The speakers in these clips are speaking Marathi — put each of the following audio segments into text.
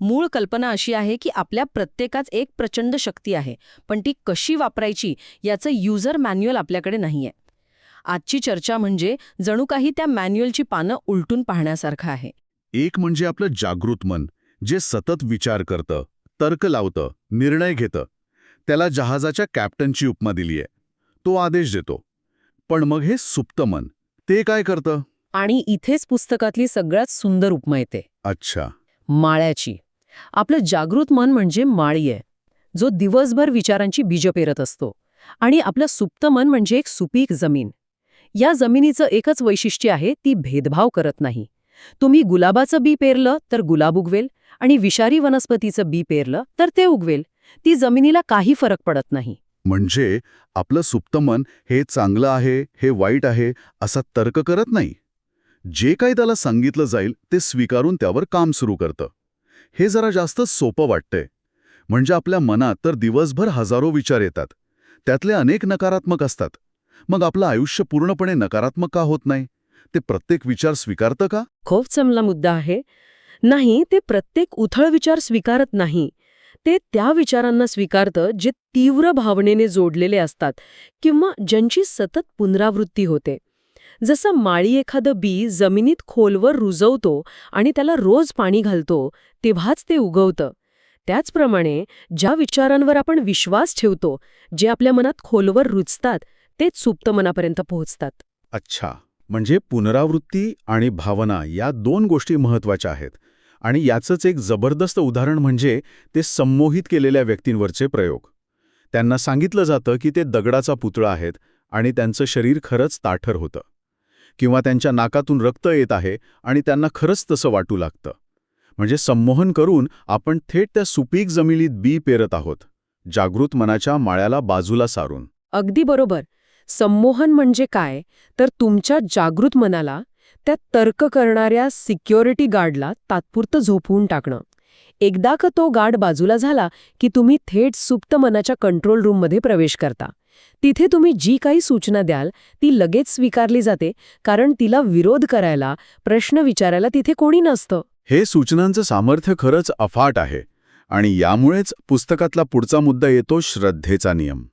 मूळ कल्पना अशी आहे की आपल्या प्रत्येकाच एक प्रचंड शक्ती आहे पण ती कशी वापरायची याचं युजर मॅन्युअल आपल्याकडे नाहीये. आजची चर्चा म्हणजे जणू काही त्या मॅन्युअलची पानं उलटून पाहण्यासारखं आहे. एक म्हणजे आपलं जागृत मन जे सतत विचार करतं तर्क लावतं निर्णय घेतं. त्याला जहाजाच्या कॅप्टनची उपमा दिलीय. तो आदेश देतो. पण मग हे सुप्त मन ते काय करतं? आणि इथेच पुस्तकातली सगळ्यात सुंदर उपमा येते. अच्छा. माळ्याची. आपलं जागृत मन म्हणजे माळी आहे जो दिवसभर विचारांची बीज पेरत असतो. आणि आपलं सुप्त मन म्हणजे एक सुपीक जमीन. या जमिनीचं एकच वैशिष्ट्य आहे ती भेदभाव करत नाही. तुम्ही गुलाबाचं बी पेरलं तर गुलाब उगवेल आणि विषारी वनस्पतीचं बी पेरलं तर ते उगवेल. ती जमिनीला काही फरक पडत नाही. म्हणजे आपलं सुप्त मन हे चांगलं आहे हे वाईट आहे असा तर्क करत नाही? जे काही त्याला सांगितलं जाईल ते स्वीकारून त्यावर काम सुरू करतं. हे जरा जास्त सोपं वाटतंय. म्हणजे आपल्या मनात तर दिवसभर हजारो विचार येतात. त्यातले अनेक नकारात्मक असतात. मग आपलं आयुष्य पूर्णपणे नकारात्मक का होत नाही? ते प्रत्येक विचार स्वीकारतं का? खूप चांगला मुद्दा आहे. नाही ते प्रत्येक उथळ विचार स्वीकारत नाही. ते त्या विचारांना स्वीकारतं जे तीव्र भावनेने जोडलेले असतात किंवा ज्यांची सतत पुनरावृत्ती होते. जसं माळी एखादं बी जमिनीत खोलवर रुजवतो आणि त्याला रोज पाणी घालतो तेव्हाच ते उगवतं. त्याचप्रमाणे ज्या विचारांवर आपण विश्वास ठेवतो जे आपल्या मनात खोलवर रुजतात तेच सुप्त मनापर्यंत पोहोचतात. अच्छा. म्हणजे पुनरावृत्ती आणि भावना या दोन गोष्टी महत्त्वाच्या आहेत. आणि याचंच एक जबरदस्त उदाहरण म्हणजे ते संमोहित केलेल्या व्यक्तींवरचे प्रयोग. त्यांना सांगितलं जातं की ते दगडाचा पुतळा आहेत आणि त्यांचं शरीर खरंच ताठर होतं. किंवा त्यांच्या नाकातून रक्त येत आहे आणि त्यांना खरंच तसं वाटू लागतं. म्हणजे संमोहन करून आपण थेट त्या सुपीक जमिनीत बी पेरत आहोत जागृत मनाच्या माळ्याला बाजूला सारून. अगदी बरोबर. संमोहन म्हणजे काय? तर तुमच्या जागृत मनाला त्या तर्क करणाऱ्या सिक्युरिटी गार्डला तात्पुरतं झोपवून टाकणं. एकदा का तो गार्ड बाजूला झाला की तुम्ही थेट सुप्त मनाच्या कंट्रोल रूममध्ये प्रवेश करता. तिथे तुम्ही जी काही सूचना द्याल ती लगेच स्वीकारली जाते कारण तिला विरोध करायला प्रश्न विचारायला तिथे कोणी नसतं. हे सूचनांचं सामर्थ्य खरंच अफाट आहे आणि यामुळेच पुस्तकातला पुढचा मुद्दा येतो श्रद्धेचा नियम.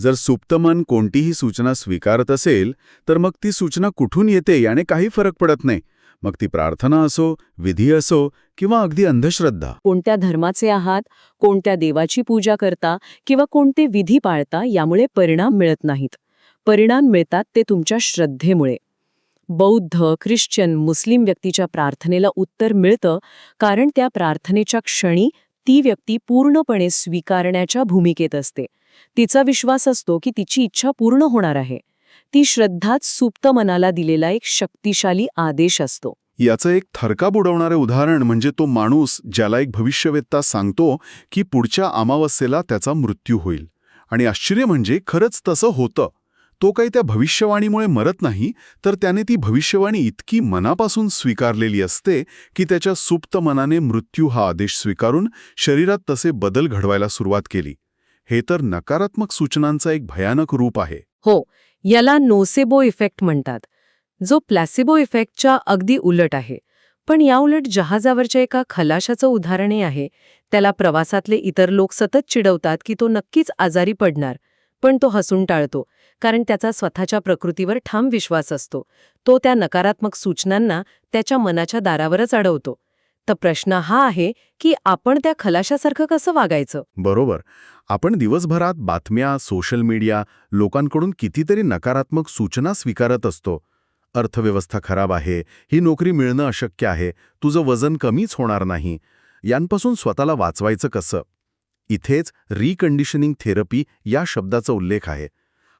जर सुप्तमन कोणतीही सूचना स्वीकारत असेल तर मग ती सूचना कुठून येते याने काही फरक पडत नाही. मग ती प्रार्थना असो विधी असो किंवा अगदी अंधश्रद्धा. कोणत्या धर्माचे आहात कोणत्या देवाची पूजा करता किंवा कोणते विधी पाळता यामुळे परिणाम मिळत नाहीत. परिणाम मिळतात ते तुमच्या श्रद्धेमुळे. बौद्ध ख्रिश्चन मुस्लिम व्यक्तीच्या प्रार्थनेला उत्तर मिळतं कारण त्या प्रार्थनेच्या क्षणी ती व्यक्ती पूर्णपणे स्वीकारण्याच्या भूमिकेत असते. तिचा विश्वास असतो की तिची इच्छा पूर्ण होणार आहे. ती श्रद्धाच सुप्त मनाला दिलेला एक शक्तिशाली आदेश असतो. याचं एक थरका बुडवणारे उदाहरण म्हणजे तो माणूस ज्याला एक भविष्यवेत्ता सांगतो की पुढच्या अमावस्येला त्याचा मृत्यू होईल. आणि आश्चर्य म्हणजे खरंच तसं होतं. तो काही त्या भविष्यवाणीमुळे मरत नाही तर त्याने ती भविष्यवाणी इतकी मनापासून स्वीकारलेली असते की त्याच्या सुप्त मनाने मृत्यू हा आदेश स्वीकारून शरीरात तसे बदल घडवायला सुरुवात केली. हे तर नकारात्मक सूचनांचा एक भयानक रूप आहे. हो याला नोसेबो इफेक्ट म्हणतात जो प्लॅसिबो इफेक्टच्या अगदी उलट आहे. पण याउलट जहाजावरच्या एका खलाशाचं उदाहरणे आहे. त्याला प्रवासातले इतर लोक सतत चिडवतात की तो नक्कीच आजारी पडणार पण तो हसून टाळतो कारण त्याचा स्वतःच्या प्रकृतीवर ठाम विश्वास असतो. तो त्या नकारात्मक सूचनांना त्याच्या मनाच्या दारावरच अडवतो. तर प्रश्न हा आहे की आपण त्या खलाशासारखं कसं वागायचं? बरोबर. आपण दिवसभरात बातम्या सोशल मीडिया लोकांकडून कितीतरी नकारात्मक सूचना स्वीकारत असतो. अर्थव्यवस्था खराब आहे ही नोकरी मिळणं अशक्य आहे तुझं वजन कमीच होणार नाही. यांपासून स्वतःला वाचवायचं कसं? इथेच रिकंडिशनिंग थेरपी या शब्दाचा उल्लेख आहे.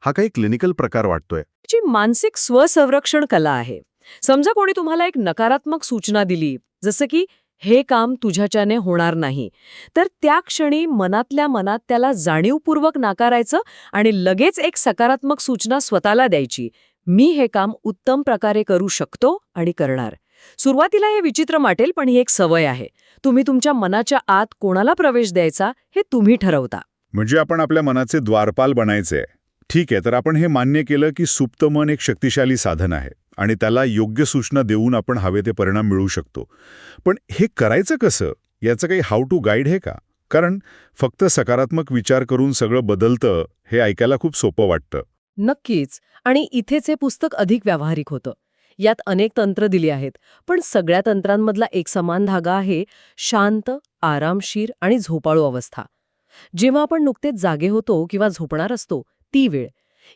हा काही क्लिनिकल प्रकार वाटतोय. जी मानसिक स्वसंरक्षण कला आहे. समजा कोणी तुम्हाला एक नकारात्मक सूचना दिली जसं की हे काम तुझ्याच्याने होणार नाही. तर त्या क्षणी मनातल्या मनात त्याला जाणीवपूर्वक नाकारायचं आणि लगेच एक सकारात्मक सूचना स्वतःला द्यायची मी हे काम उत्तम प्रकारे करू शकतो आणि करणार. सुरुवातीला हे विचित्र वाटेल पण ही एक सवय आहे. तुम्ही तुमच्या मनाच्या आत कोणाला प्रवेश द्यायचा हे तुम्ही ठरवता. म्हणजे आपण आपल्या मनाचे द्वारपाल बनायचे ठीक आहे तर आपण हे मान्य केलं की सुप्त मन एक शक्तिशाली साधन आहे. आणि त्याला योग्य सूचना देऊन आपण हवे ते परिणाम मिळवू शकतो. पण हे करायचं कसं? याचं काही हाऊ टू गाईड आहे का? कारण फक्त सकारात्मक विचार करून सगळं बदलतं हे ऐकायला खूप सोपं वाटतं. नक्कीच. आणि इथेच हे पुस्तक अधिक व्यावहारिक होतं. यात अनेक तंत्र दिली आहेत पण सगळ्या तंत्रांमधला एक समान धागा आहे शांत आरामशीर आणि झोपाळू अवस्था. जेव्हा आपण नुकतेच जागे होतो किंवा झोपणार असतो ती वेळ.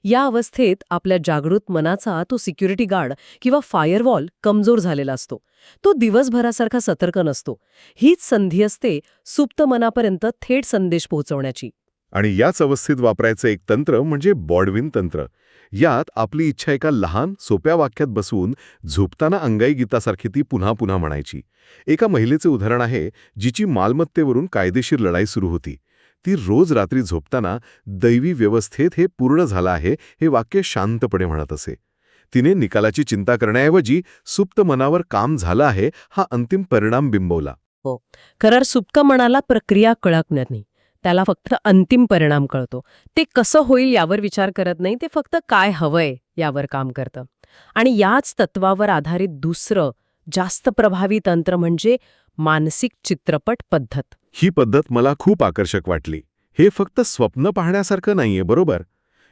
या अवस्थेत आपल्या जागृत मनाचा तो सिक्युरिटी गार्ड किंवा फायरवॉल कमजोर झालेला असतो. तो दिवसभरासारखा सतर्क नसतो. हीच संधी असते सुप्त मनापर्यंत थेट संदेश पोहोचवण्याची. आणि याच अवस्थेत वापरायचं एक तंत्र म्हणजे बॉडविन तंत्र. यात आपली इच्छा एका लहान सोप्या वाक्यात बसवून झोपताना अंगाई गीतासारखी ती पुन्हा पुन्हा म्हणायची. एका महिलेचे उदाहरण आहे जिची मालमत्तेवरून कायदेशीर लढाई सुरू होती. ती रोज रात्री झोपताना दैवी व्यवस्थेत हे पूर्ण झालं आहे हे वाक्य शांतपणे म्हणत असे. तिने निकालाची चिंता करण्याऐवजी सुप्त मनावर काम झालं आहे हा अंतिम परिणाम बिंबवला. हो. करार सुप्त मनाला प्रक्रिया कळत नाही. त्याला फक्त अंतिम परिणाम कळतो. ते कसं होईल यावर विचार करत नाही ते फक्त काय हवंय यावर काम करतं. आणि याच तत्वावर आधारित दुसरं जास्त प्रभावी तंत्र म्हणजे मानसिक चित्रपट पद्धत. ही पद्धत मला खूप आकर्षक वाटली. हे फक्त स्वप्न पाहण्यासारखं नाहीये बरोबर?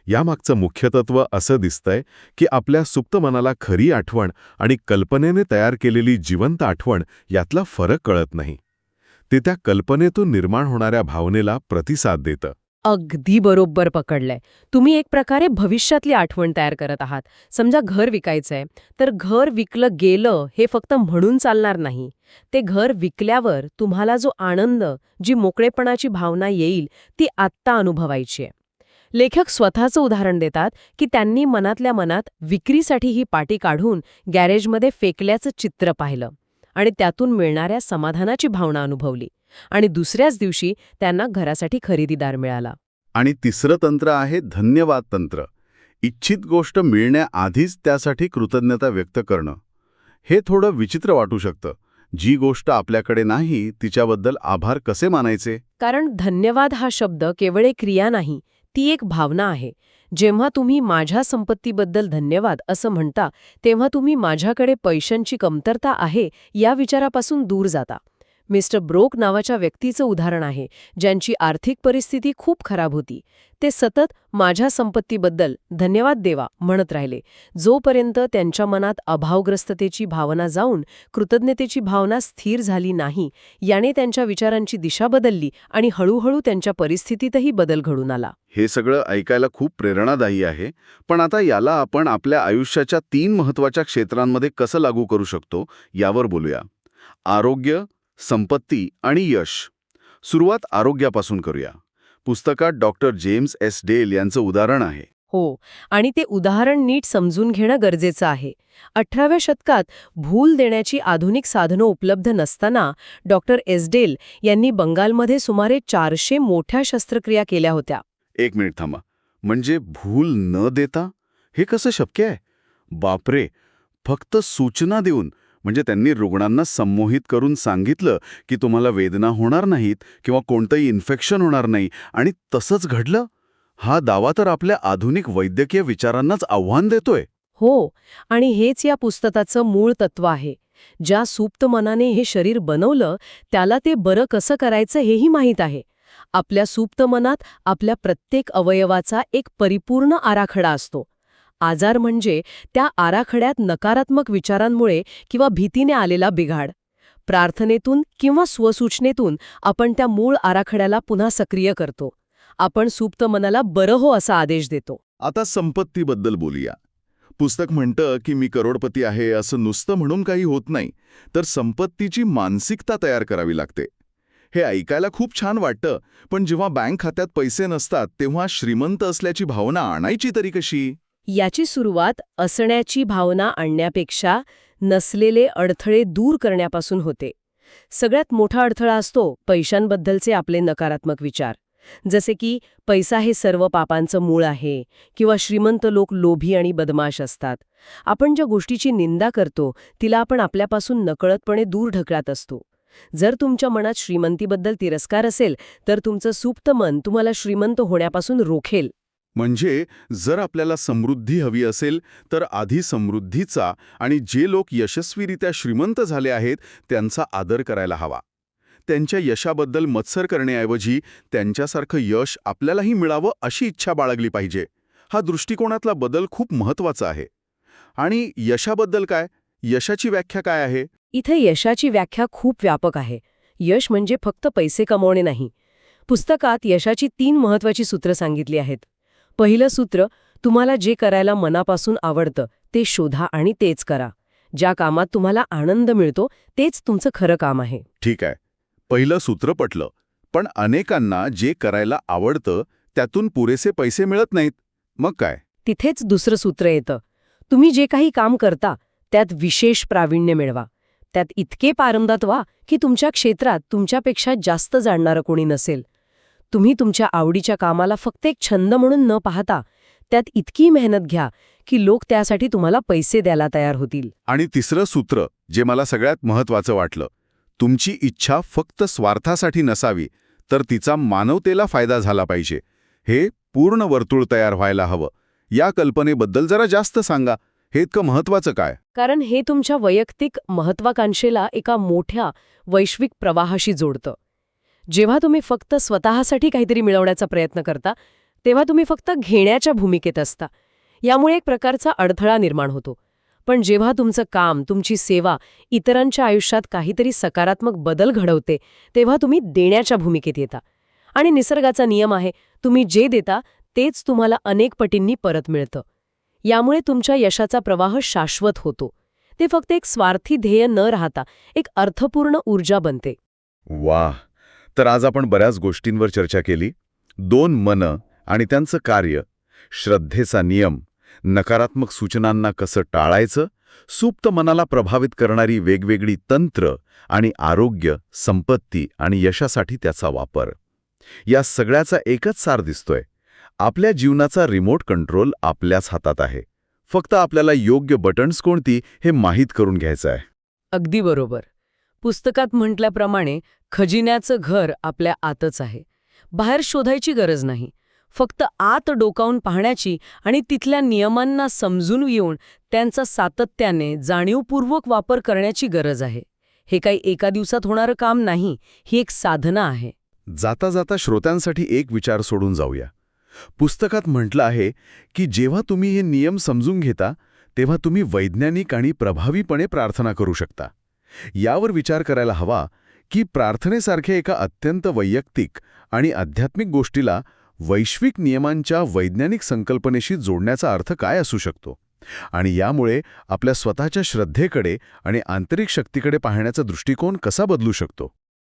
यामागचं मुख्य तत्व असं दिसतंय की आपल्या सुप्त मनाला खरी आठवण आणि कल्पनेने तयार केलेली जिवंत आठवण यातला फरक कळत नाही. ते त्या कल्पनेतून निर्माण होणाऱ्या भावनेला प्रतिसाद देतं. अगदी बरोबर पकडलंय. तुम्ही एक प्रकारे भविष्यातली आठवण तयार करत आहात. समजा घर विकायचंय तर घर विकलं गेलं हे फक्त म्हणून चालणार नाही. ते घर विकल्यावर तुम्हाला जो आनंद जी मोकळेपणाची भावना येईल ती आत्ता अनुभवायची आहे. लेखक स्वतःचं उदाहरण देतात की त्यांनी मनातल्या मनात विक्रीसाठी ही पाटी काढून गॅरेजमध्ये फेकल्याचं चित्र पाहिलं आणि त्यातून मिळणाऱ्या समाधानाची भावना अनुभवली. आणि दुसऱ्याच दिवशी त्यांना घरासाठी खरेदीदार मिळाला. आणि तिसरं तंत्र आहे धन्यवाद तंत्र. इच्छित गोष्ट मिळण्याआधीच त्यासाठी कृतज्ञता व्यक्त करणं. हे थोडं विचित्र वाटू शकतं. जी गोष्ट आपल्याकडे नाही तिच्याबद्दल आभार कसे मानायचे? कारण धन्यवाद हा शब्द केवळ एक क्रिया नाही ती एक भावना आहे. जेव्हा तुम्ही माझ्या संपत्तीबद्दल धन्यवाद असं म्हणता तेव्हा तुम्ही माझ्याकडे पैशांची कमतरता आहे या विचारापासून दूर जाता. मिस्टर ब्रोक नावाच्या व्यक्तीचं उदाहरण आहे ज्यांची आर्थिक परिस्थिती खूप खराब होती. ते सतत माझ्या संपत्तीबद्दल धन्यवाद देवा म्हणत राहिले. जोपर्यंत त्यांच्या मनात अभावग्रस्ततेची भावना जाऊन कृतज्ञतेची भावना स्थिर झाली नाही याने त्यांच्या विचारांची दिशा बदलली आणि हळूहळू त्यांच्या परिस्थितीतही बदल घडून आला. हे सगळं ऐकायला खूप प्रेरणादायी आहे पण आता याला आपण आपल्या आयुष्याच्या तीन महत्त्वाच्या क्षेत्रांमध्ये कसं लागू करू शकतो यावर बोलूया. आरोग्य संपत्ती आणि यश. सुरुवात आरोग्यापासून करूया. पुस्तकात डॉक्टर जेम्स एस डेल यांचं उदाहरण आहे. हो आणि ते उदाहरण नीट समजून घेणं गरजेचं आहे. अठराव्या शतकात भूल देण्याची आधुनिक साधनं उपलब्ध नसताना डॉक्टर एसडेल यांनी बंगालमध्ये सुमारे चारशे मोठ्या शस्त्रक्रिया केल्या होत्या. एक मिनिट थांबा. म्हणजे भूल न देता? हे कसं शक्य आहे? बापरे! फक्त सूचना देऊन म्हणजे त्यांनी रुग्णांना संमोहित करून सांगितलं की तुम्हाला वेदना होणार नाहीत किंवा कोणतंही इन्फेक्शन होणार नाही. आणि तसंच घडलं? हा दावा तर आपल्या आधुनिक वैद्यकीय विचारांनाच आव्हान देतोय. हो आणि हेच या पुस्तकाचं मूळ तत्व आहे. ज्या सुप्त मनाने हे शरीर बनवलं त्याला ते बरं कसं करायचं हेही माहीत आहे. आपल्या सुप्त मनात आपल्या प्रत्येक अवयवाचा एक परिपूर्ण आराखडा असतो. आजार म्हणजे त्या आराखड्यात नकारात्मक विचारांमुळे किंवा भीतीने आलेला बिघाड. प्रार्थनेतून किंवा स्वसूचनेतून आपण त्या मूळ आराखड्याला पुन्हा सक्रिय करतो. आपण सुप्त मनाला बरं हो असा आदेश देतो. आता संपत्तीबद्दल बोलूया. पुस्तक म्हणतं की मी करोडपती आहे असं नुसतं म्हणून काही होत नाही तर संपत्तीची मानसिकता तयार करावी लागते. हे ऐकायला खूप छान वाटतं पण जेव्हा बँक खात्यात पैसे नसतात तेव्हा श्रीमंत असल्याची भावना आणायची तरी कशी? याची सुरुवात असण्याची भावना आणण्यापेक्षा नसलेले अडथळे दूर करण्यापासून होते. सगळ्यात मोठा अडथळा असतो पैशांबद्दलचे आपले नकारात्मक विचार. जसे की पैसा हे सर्व पापांचं मूळ आहे किंवा श्रीमंत लोक लोभी आणि बदमाश असतात. आपण ज्या गोष्टीची निंदा करतो तिला आपण आपल्यापासून नकळतपणे दूर ढकलत असतो. जर तुमच्या मनात श्रीमंतीबद्दल तिरस्कार असेल तर तुमचं सुप्त मन तुम्हाला श्रीमंत होण्यापासून रोखेल. म्हणजे जर आपल्याला समृद्धी हवी असेल तर आधी समृद्धीचा आणि जे लोक यशस्वीरित्या श्रीमंत झाले आहेत त्यांचा आदर करायला हवा. त्यांच्या यशाबद्दल मत्सर करण्याऐवजी त्यांच्यासारखं यश आपल्यालाही मिळावं अशी इच्छा बाळगली पाहिजे. हा दृष्टिकोनातला बदल खूप महत्त्वाचा आहे. आणि यशाबद्दल काय? यशाची व्याख्या काय आहे? इथे यशाची व्याख्या खूप व्यापक आहे. यश म्हणजे फक्त पैसे कमवणे नाही. पुस्तकात यशाची तीन महत्वाची सूत्र सांगितली आहेत. पहिलं सूत्र तुम्हाला जे करायला मनापासून आवडतं ते शोधा आणि तेच करा. ज्या कामात तुम्हाला आनंद मिळतो तेच तुमचं खरं काम आहे. ठीक आहे. पहिलं सूत्र पटलं. पण अनेकांना जे करायला आवडतं त्यातून पुरेसे पैसे मिळत नाहीत. मग काय? तिथेच दुसरं सूत्र येतं. तुम्ही जे काही काम करता त्यात विशेष प्रावीण्य मिळवा. त्यात इतके पारंगत व्हा की तुमच्या क्षेत्रात तुमच्यापेक्षा जास्त जाणणारं कोणी नसेल. तुम्ही तुमच्या आवडीच्या कामाला फक्त एक छंद म्हणून न पाहता त्यात इतकी मेहनत घ्या की लोक त्यासाठी तुम्हाला पैसे द्यायला तयार होतील. आणि तिसरं सूत्र जे मला सगळ्यात महत्वाचं वाटलं तुमची इच्छा फक्त स्वार्थासाठी नसावी तर तिचा मानवतेला फायदा झाला पाहिजे. हे पूर्ण वर्तुळ तयार व्हायला हवं. या कल्पनेबद्दल जरा जास्त सांगा. हे इतकं महत्वाचं काय? कारण हे तुमच्या वैयक्तिक महत्वाकांक्षेला एका मोठ्या वैश्विक प्रवाहाशी जोडतं. जेव्हा तुम्ही फक्त स्वतःसाठी काहीतरी मिळवण्याचा प्रयत्न करता तेव्हा तुम्ही फक्त घेण्याच्या भूमिकेत असता. यामुळे एक प्रकारचा अडथळा निर्माण होतो. पण जेव्हा तुमचं काम तुमची सेवा इतरांच्या आयुष्यात काहीतरी सकारात्मक बदल घडवते तेव्हा तुम्ही देण्याच्या भूमिकेत येता. आणि निसर्गाचा नियम आहे तुम्ही जे देता तेच तुम्हाला अनेक पटींनी परत मिळतं. यामुळे तुमच्या यशाचा प्रवाह शाश्वत होतो. ते फक्त एक स्वार्थी ध्येय न राहता एक अर्थपूर्ण ऊर्जा बनते. वा तर आज आपण बऱ्याच गोष्टींवर चर्चा केली. दोन मनं आणि त्यांचं कार्य. श्रद्धेचा नियम. नकारात्मक सूचनांना कसं टाळायचं. सुप्त मनाला प्रभावित करणारी वेगवेगळी तंत्र आणि आरोग्य संपत्ती आणि यशासाठी त्याचा वापर. या सगळ्याचा एकच सार दिसतोय. आपल्या जीवनाचा रिमोट कंट्रोल आपल्याच हातात आहे. फक्त आपल्याला योग्य बटन्स कोणती हे माहीत करून घ्यायचं आहे अगदी बरोबर. पुस्तकात म्हटल्याप्रमाणे खजिन्याचं घर आपल्या आतच आहे. बाहेर शोधायची गरज नाही. फक्त आत डोकावून पाहण्याची आणि तिथल्या नियमांना समजून येऊन त्यांचा सातत्याने जाणीवपूर्वक वापर करण्याची गरज आहे. हे काही एका दिवसात होणारं काम नाही ही एक साधना आहे. जाता जाता श्रोत्यांसाठी एक विचार सोडून जाऊया. पुस्तकात म्हटलं आहे की जेव्हा तुम्ही हे नियम समजून घेता तेव्हा तुम्ही वैज्ञानिक आणि प्रभावीपणे प्रार्थना करू शकता. यावर विचार करायला हवा की प्रार्थनेसारख्या एका अत्यंत वैयक्तिक आणि आध्यात्मिक गोष्टीला वैश्विक नियमांच्या वैज्ञानिक संकल्पनेशी जोडण्याचा अर्थ काय असू शकतो? आणि यामुळे आपल्या स्वतःच्या श्रद्धेकडे आणि आंतरिक शक्तीकडे पाहण्याचा दृष्टिकोन कसा बदलू शकतो?